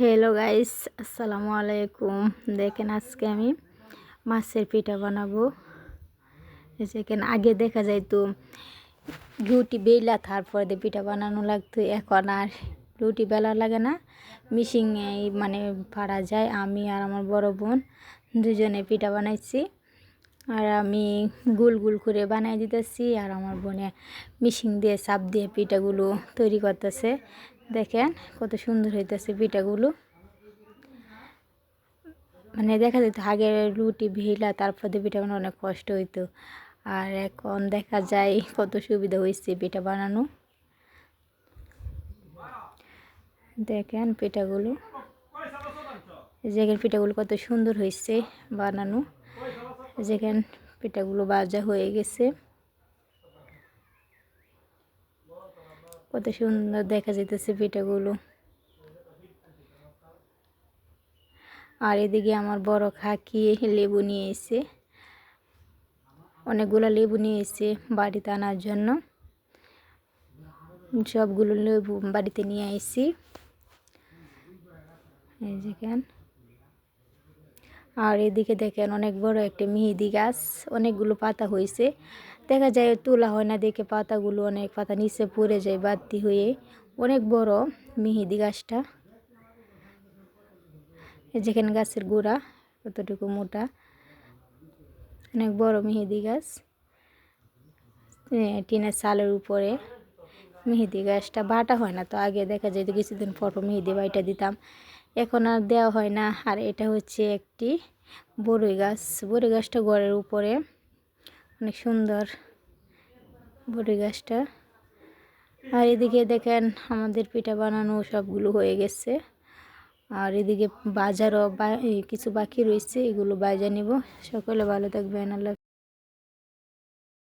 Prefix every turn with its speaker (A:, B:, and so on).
A: Hello guys আসসালামু আলাইকুম দেখেন আজকে আমি মাছের পিঠা বানাবো। সেখানে আগে দেখা যাইতো রুটি বেলা তারপর দিয়ে পিঠা বানানো লাগতো। এখন আর রুটি বেলা লাগে না। মিশিং মানে পারা যায়। আমি আর আমার বড় বোন দুজনে পিঠা বানাইছি। আর আমি গোল গোল করে বানাই দিতেছি, আর আমার বোনে মিশিং দিয়ে চাপ দিয়ে পিঠাগুলো তৈরি করতেছে। দেখেন কত সুন্দর হইতেছে পিঠাগুলো। মানে দেখা যেত আগে রুটি ভিলা, তারপর দিয়ে পিঠা বানানো অনেক কষ্ট হইতো। আর এখন দেখা যায় কত সুবিধা হয়েছে পিঠা বানানো। দেখেন পিঠাগুলো। যেখানে পিঠাগুলো কত সুন্দর হয়েছে বানানো। যেখানে পিঠাগুলো বাজা হয়ে গেছে। কত সুন্দর দেখা যেতেছে পিঠাগুলো। আর এদিকে আমার বড় খাকি লেবু নিয়ে এসে, অনেকগুলো লেবু নিয়ে এসে বাড়িতে আনার জন্য। সবগুলো লেবু বাড়িতে নিয়ে এসি এই যেখান আর এদিকে দেখেন অনেক বড় একটা মেহেদি গাছ, অনেকগুলো পাতা হয়েছে দেখা যায় তোলা হয় না দেখে পাতাগুলো অনেক পাতা নিচে পড়ে যায় বাতি হয়ে। অনেক বড় মেহেদি গাছটা। যেখানে গাছের গোড়া কতটুকু মোটা। অনেক বড় মেহেদি গাছ। টিনের চালের উপরে মেহেদি গাছটা বাটা হয় না। তো আগে দেখা যায় কিছুদিন ফটো মেহেদি বাইটা দিতাম। এখন আর দেওয়া হয় না। আর এটা হচ্ছে একটি বড়ই গাছ। বড়ই গাছটা ঘরের উপরে। অনেক সুন্দর বড়ই গাছটা। আর এদিকে দেখেন আমাদের পিঠা বানানো সবগুলো হয়ে গেছে। আর এদিকে বাজারও কিছু বাকি রয়েছে, এগুলো বাজার নিব। সকলে ভালো থাকবেন, আল্লাহ